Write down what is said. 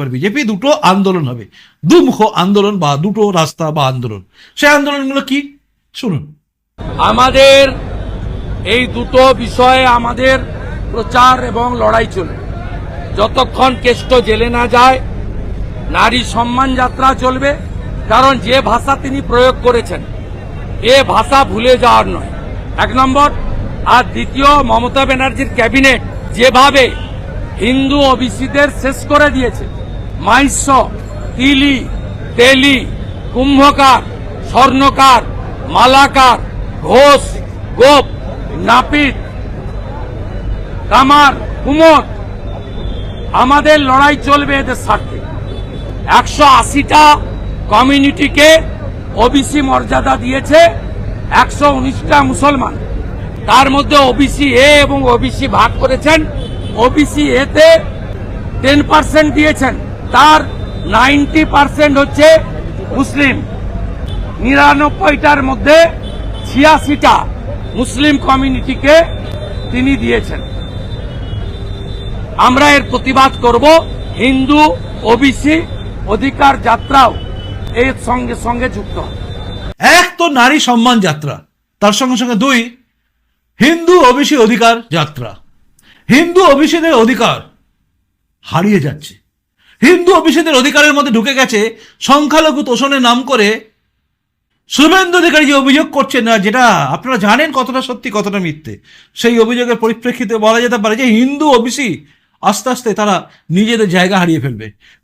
এবার বিজেপি দুটো আন্দোলন হবে। দুমুখ আন্দোলন বা দুটো রাস্তা বা আন্দোলন। সেই আন্দোলনগুলো কি? শুনুন। আমাদের এই দুটো বিষয়ে আমাদের প্রচার এবং লড়াই চলবে। যতক্ষণ কেষ্ট জেলে না যায়, নারী সম্মান যাত্রা চলবে, কারণ যে ভাষা তিনি প্রয়োগ করেছেন, এ ভাষা ভুলে যাওয়ার নয়। এক নম্বর, আর দ্বিতীয়, মমতা ব্যানার্জির ক্যাবিনেট যেভাবে হিন্দু ওবিসিদের শেষ করে দিয়েছে মাইস্য তিলি, তেলি, কুম্ভকার, স্বর্ণকার, মালাকার, ঘোষ, গোপ, নাপিত, কামার, কুমোর। আমাদের লড়াই চলবে এদের স্বার্থে। একশো আশিটা কমিউনিটিকে ওবিসি মর্যাদা দিয়েছে একশো উনিশটা মুসলমান। তার মধ্যে ওবিসি এ এবং ওবিসি ভাগ করেছেন। ওবিসি এতে টেন পার্সেন্ট দিয়েছেন। তার নাইনটি পার্সেন্ট হচ্ছে মুসলিম। নিরানব্বইটার মধ্যে ছিয়াশিটা মুসলিম কমিউনিটিকে তিনি দিয়েছেন। আমরা এর প্রতিবাদ করব, হিন্দু ওবিসি অধিকার যাত্রাও এর সঙ্গে সঙ্গে যুক্ত এক তো নারী সম্মান যাত্রা, তার সঙ্গে সঙ্গে দুই, হিন্দু ওবিসি অধিকার যাত্রা। হিন্দু ওবিসিদের অধিকার হারিয়ে যাচ্ছে। হিন্দু অভিষেদের অধিকারের মধ্যে ঢুকে গেছে, সংখ্যালঘু তোষণের নাম করে শুভেন্দু অধিকারী যে অভিযোগ করছেন না, যেটা আপনারা জানেন কতটা সত্যি, কতটা মিথ্যে, সেই অভিযোগের পরিপ্রেক্ষিতে বলা যেতে পারে যে হিন্দু ওবিসি আস্তে আস্তে তারা নিজেদের জায়গা হারিয়ে ফেলবে।